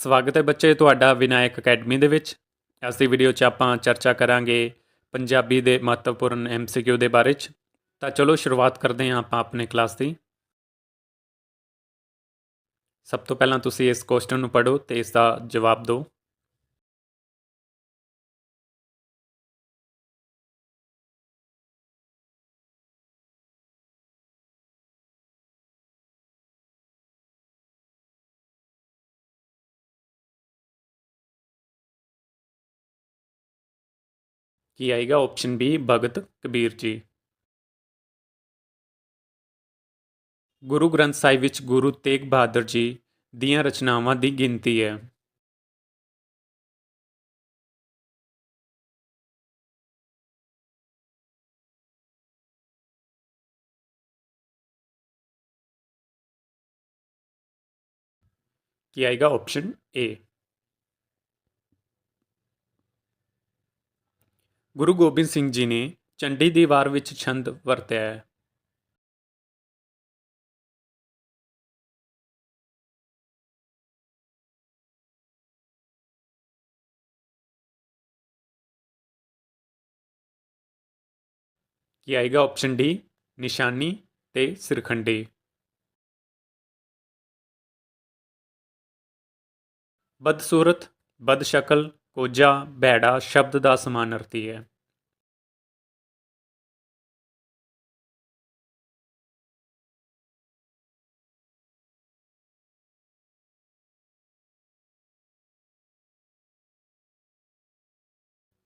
ਸਵਾਗਤ ਹੈ ਬੱਚੇ ਤੁਹਾਡਾ ਵਿਨਾਇਕ ਅਕੈਡਮੀ ਦੇ ਵਿੱਚ। ਅੱਜ ਦੀ ਵੀਡੀਓ 'ਚ ਆਪਾਂ ਚਰਚਾ ਕਰਾਂਗੇ ਪੰਜਾਬੀ ਦੇ ਮਹੱਤਵਪੂਰਨ ਐਮਸੀਕਿਊ ਦੇ ਬਾਰੇ 'ਚ। ਤਾਂ ਚਲੋ ਸ਼ੁਰੂਆਤ ਕਰਦੇ ਹਾਂ ਆਪਾਂ ਆਪਣੇ ਕਲਾਸ ਦੀ। ਸਭ ਤੋਂ ਪਹਿਲਾਂ ਤੁਸੀਂ ਇਸ ਕੁਐਸਚਨ ਨੂੰ ਪੜ੍ਹੋ ਤੇ ਇਸ ਦਾ ਜਵਾਬ ਦਿਓ। ਕੀ ਆਏਗਾ ਆਪਸ਼ਨ ਬੀ ਭਗਤ ਕਬੀਰ ਜੀ। ਗੁਰੂ ਗ੍ਰੰਥ ਸਾਹਿਬ ਵਿੱਚ ਗੁਰੂ ਤੇਗ ਬਹਾਦਰ ਜੀ ਦੀਆਂ ਰਚਨਾਵਾਂ ਦੀ ਗਿਣਤੀ ਹੈ। ਕੀ ਆਏਗਾ ਆਪਸ਼ਨ ਏ ਗੁਰੂ ਗੋਬਿੰਦ ਸਿੰਘ ਜੀ ਨੇ ਚੰਡੀ ਦੀ ਵਾਰ ਵਿੱਚ ਛੰਦ ਵਰਤਿਆ ਹੈ। ਕੀ ਆਏਗਾ ਆਪਸ਼ਨ ਡੀ ਨਿਸ਼ਾਨੀ ਤੇ ਸਿਰਖੰਡੀ। ਬਦਸੂਰਤ, ਬਦਸ਼ਕਲ ਕੋਜਾ ਭੈੜਾ ਸ਼ਬਦ ਦਾ ਸਮਾਨ ਅਰਥੀ ਹੈ।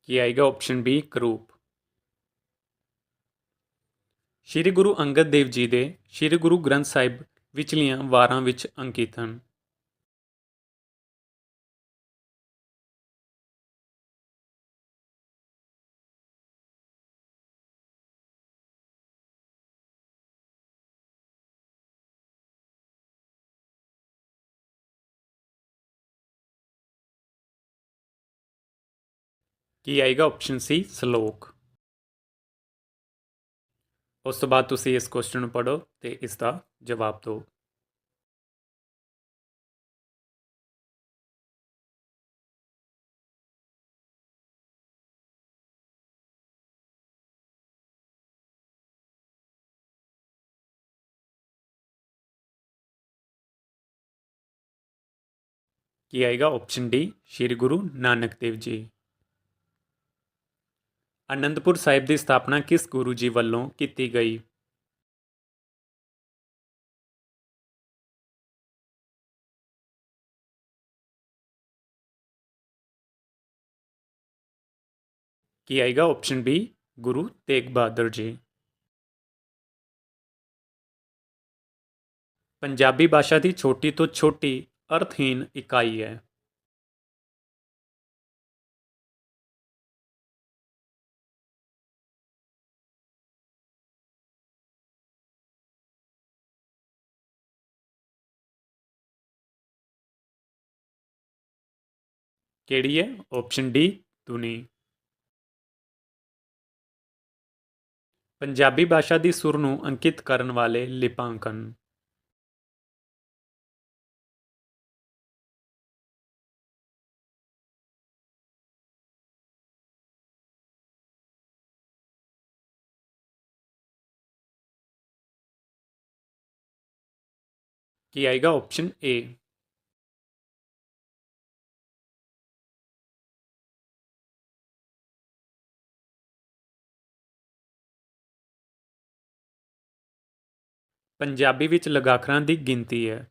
ਕੀ ਆਏਗਾ ਆਪਸ਼ਨ ਬੀ ਕਰੂਪ ਸ਼੍ਰੀ ਗੁਰੂ ਅੰਗਦ ਦੇਵ ਜੀ ਦੇ ਸ਼੍ਰੀ ਗੁਰੂ ਗ੍ਰੰਥ ਸਾਹਿਬ ਵਿਚਲੀਆਂ ਵਾਰਾਂ ਵਿੱਚ ਅੰਕਿਤ ਹਨ ਕੀ ਆਏਗਾ ਆਪਸ਼ਨ ਸੀ ਸ਼ਲੋਕ। ਉਸ ਤੋਂ ਬਾਅਦ ਤੁਸੀਂ ਇਸ ਕੁਐਸਚਨ ਨੂੰ ਪੜ੍ਹੋ ਤੇ ਇਸ ਦਾ ਜਵਾਬ ਦਿਓ। ਕੀ ਆਏਗਾ ਆਪਸ਼ਨ ਡੀ ਸ਼੍ਰੀ ਗੁਰੂ ਨਾਨਕ ਦੇਵ ਜੀ। ਅਨੰਦਪੁਰ ਸਾਹਿਬ ਦੀ ਸਥਾਪਨਾ ਕਿਸ ਗੁਰੂ ਜੀ ਵੱਲੋਂ ਕੀਤੀ ਗਈ? ਕੀ ਆਏਗਾ ਆਪਸ਼ਨ ਬੀ ਗੁਰੂ ਤੇਗ ਬਹਾਦਰ ਜੀ। ਪੰਜਾਬੀ ਭਾਸ਼ਾ ਦੀ ਛੋਟੀ ਤੋਂ ਛੋਟੀ ਅਰਥਹੀਨ ਇਕਾਈ ਹੈ। ਕਿਹੜੀ ਹੈ? ਆਪਸ਼ਨ ਡੀ ਧੁਨੀ। ਪੰਜਾਬੀ ਭਾਸ਼ਾ ਦੀ ਸੁਰ ਨੂੰ ਅੰਕਿਤ ਕਰਨ ਵਾਲੇ ਲਿਪਾਂਕਨ। ਕੀ ਆਏਗਾ ਆਪਸ਼ਨ ਏ ਪੰਜਾਬੀ ਵਿੱਚ ਲਗਾਖਰਾਂ ਦੀ ਗਿਣਤੀ ਹੈ।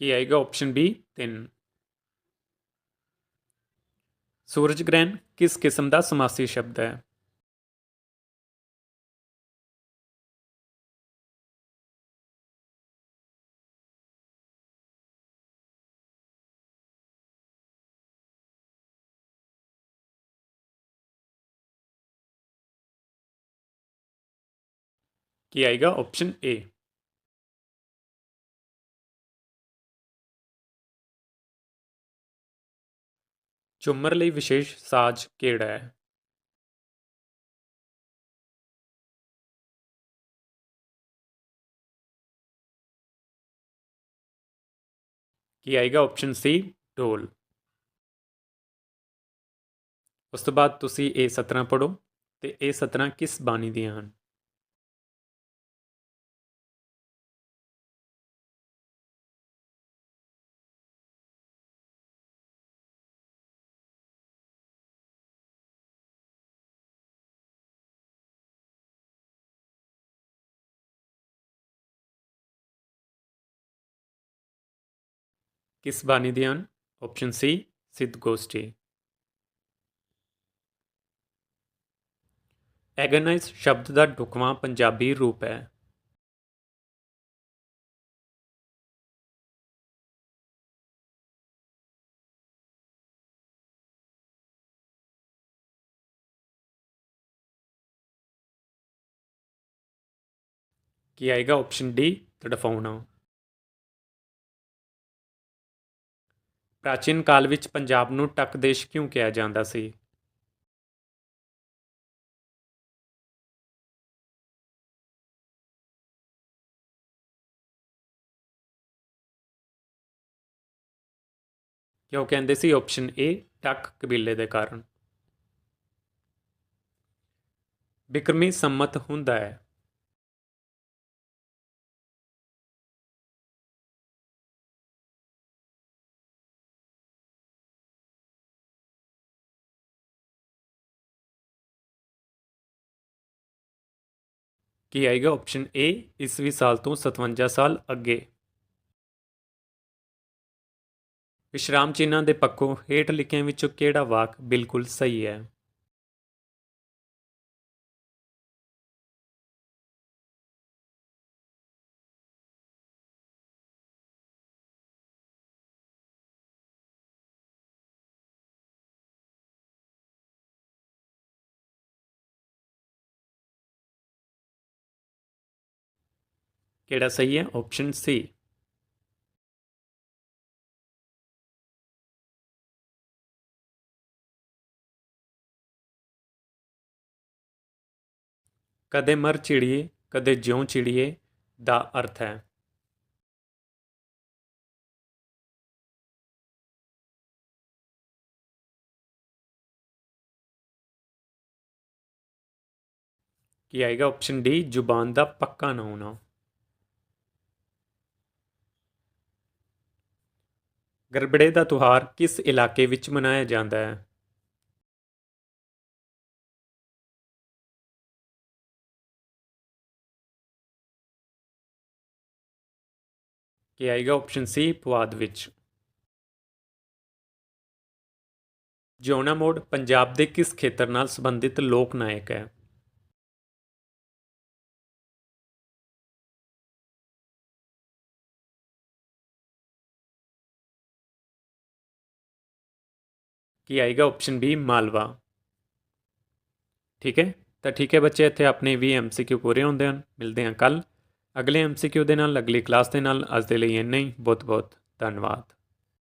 ਕੀ ਆਏਗਾ ਆਪਸ਼ਨ ਬੀ 3 ਸੂਰਜ ਗ੍ਰਹਿਣ ਕਿਸ ਕਿਸਮ ਦਾ ਸਮਾਸੀ ਸ਼ਬਦ ਹੈ? ਕੀ ਆਏਗਾ ਆਪਸ਼ਨ ਏ ਝੁੰਮਰ ਲਈ ਵਿਸ਼ੇਸ਼ ਸਾਜ਼ ਕਿਹੜਾ ਹੈ? ਕੀ ਆਏਗਾ ਆਪਸ਼ਨ ਸੀ ਢੋਲ। ਉਸ ਤੋਂ ਬਾਅਦ ਤੁਸੀਂ ਇਹ ਸਤਰਾਂ ਪੜੋ ਤੇ ਇਹ ਸਤਰਾਂ ਕਿਸ ਬਾਣੀ ਦੀਆਂ ਹਨ? ਕਿਸ ਬਾਣੀ ਦੀਆਂ ਹਨ ਆਪਸ਼ਨ ਸੀ ਸਿੱਧ ਗੋਸ਼ਟੀ। ਐਗਨਾਈਜ਼ ਸ਼ਬਦ ਦਾ ਢੁਕਵਾਂ ਪੰਜਾਬੀ ਰੂਪ ਹੈ। ਕੀ ਆਏਗਾ ਆਪਸ਼ਨ ਡੀ ਤੜਫਾਉਣਾ। ਪ੍ਰਾਚੀਨ ਕਾਲ ਵਿੱਚ ਪੰਜਾਬ ਨੂੰ ਟੱਕ ਦੇਸ਼ ਕਿਉਂ ਕਿਹਾ ਜਾਂਦਾ ਸੀ? ਕਿਉਂ ਕਹਿੰਦੇ ਸੀ? ਆਪਸ਼ਨ ਏ ਟੱਕ ਕਬੀਲੇ ਦੇ ਕਾਰਨ। ਬਿਕਰਮੀ ਸੰਮਤ ਹੁੰਦਾ ਹੈ। ਕੀ ਆਏਗਾ ਆਪਸ਼ਨ ਏ ਈਸਵੀ ਸਾਲ ਤੋਂ 57 ਸਾਲ ਅੱਗੇ? ਵਿਸ਼ਰਾਮ ਚਿੰਨ੍ਹਾਂ ਦੇ ਪੱਖੋਂ ਹੇਠ ਲਿਖਿਆਂ ਵਿੱਚੋਂ ਕਿਹੜਾ ਵਾਕ ਬਿਲਕੁਲ ਸਹੀ ਹੈ? ਕਿਹੜਾ ਸਹੀ ਹੈ? ਆਪਸ਼ਨ ਸੀ ਕਦੇ ਮਰ ਚਿੜੀਏ, ਕਦੇ ਜਿਉਂ ਚਿੜੀਏ ਦਾ ਅਰਥ ਹੈ। ਕੀ ਆਏਗਾ? ਆਪਸ਼ਨ ਡੀ ਜ਼ੁਬਾਨ ਦਾ ਪੱਕਾ ਨਾ ਹੋਣਾ ਗਰਬੜੇ ਦਾ ਤਿਉਹਾਰ ਕਿਸ ਇਲਾਕੇ ਵਿੱਚ ਮਨਾਇਆ ਜਾਂਦਾ ਹੈ? ਕੀ ਆਏਗਾ ਆਪਸ਼ਨ ਸੀ ਪੁਆਧ ਵਿੱਚ। ਜਿਉਣਾ ਮੋੜ ਪੰਜਾਬ ਦੇ ਕਿਸ ਖੇਤਰ ਨਾਲ ਸੰਬੰਧਿਤ ਲੋਕ ਨਾਇਕ ਹੈ? ਕੀ ਆਏਗਾ ਆਪਸ਼ਨ ਬੀ ਮਾਲਵਾ। ਠੀਕ ਹੈ? ਤਾਂ ਠੀਕ ਹੈ ਬੱਚੇ, ਇੱਥੇ ਆਪਣੇ ਵੀ ਐਮਸੀਕਿਊ ਪੂਰੇ ਹੁੰਦੇ ਹਨ। ਮਿਲਦੇ ਹਾਂ ਕੱਲ ਅਗਲੇ ਐਮਸੀਕਿਊ ਦੇ ਨਾਲ, ਅਗਲੀ ਕਲਾਸ ਦੇ ਨਾਲ। ਅੱਜ ਦੇ ਲਈ ਇੰਨਾ ਹੀ। ਬਹੁਤ ਬਹੁਤ ਧੰਨਵਾਦ।